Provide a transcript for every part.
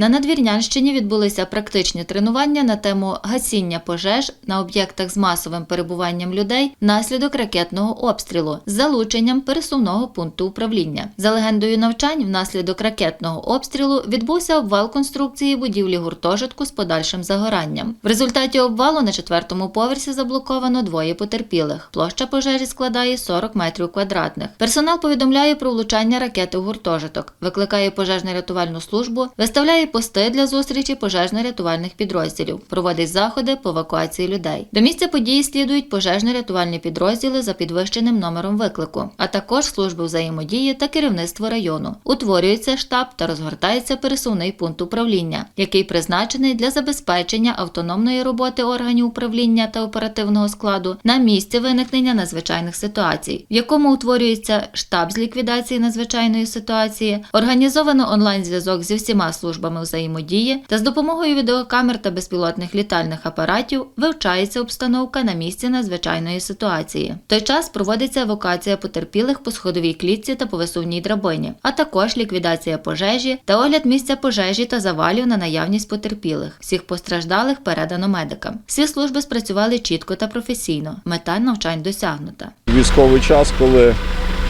На Надвірнянщині відбулися практичні тренування на тему гасіння пожеж на об'єктах з масовим перебуванням людей внаслідок ракетного обстрілу з залученням пересувного пункту управління. За легендою навчань, внаслідок ракетного обстрілу відбувся обвал конструкції будівлі гуртожитку з подальшим загоранням. В результаті обвалу на четвертому поверсі заблоковано двоє потерпілих. Площа пожежі складає 40 метрів квадратних. Персонал повідомляє про влучання ракети в гуртожиток, викликає пожежно-рятувальну службу, виставляє пости для зустрічі пожежно-рятувальних підрозділів, проводить заходи по евакуації людей. До місця події слідують пожежно-рятувальні підрозділи за підвищеним номером виклику, а також служби взаємодії та керівництво району. Утворюється штаб та розгортається пересувний пункт управління, який призначений для забезпечення автономної роботи органів управління та оперативного складу на місці виникнення надзвичайних ситуацій, в якому утворюється штаб з ліквідації надзвичайної ситуації, організовано онлайн-зв'язок зі всіма службами взаємодії та з допомогою відеокамер та безпілотних літальних апаратів вивчається обстановка на місці надзвичайної ситуації. В той час проводиться евакуація потерпілих по сходовій клітці та по висувній драбині, а також ліквідація пожежі та огляд місця пожежі та завалів на наявність потерпілих. Всіх постраждалих передано медикам. Всі служби спрацювали чітко та професійно. Мета навчань досягнута. військовий час, коли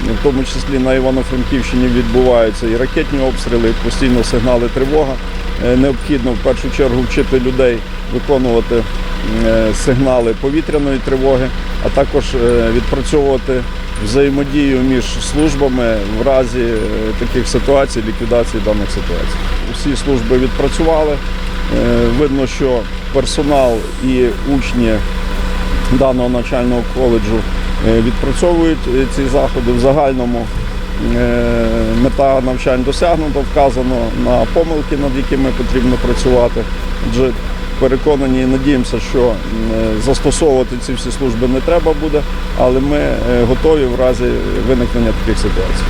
в тому числі на Івано-Франківщині відбуваються і ракетні обстріли, і постійно сигнали тривога. Е, Необхідно в першу чергу вчити людей виконувати е, сигнали повітряної тривоги, а також е, відпрацьовувати взаємодію між службами в разі таких ситуацій, ліквідації даних ситуацій. Усі служби відпрацювали. Видно, що персонал і учні даного навчального коледжу відпрацьовують е, ці заходи в загальному. е, Мета навчань досягнута, вказано на помилки, над якими потрібно працювати. Отже, переконані і надіємося, що е, застосовувати ці всі служби не треба буде, але ми е, готові в разі виникнення таких ситуацій.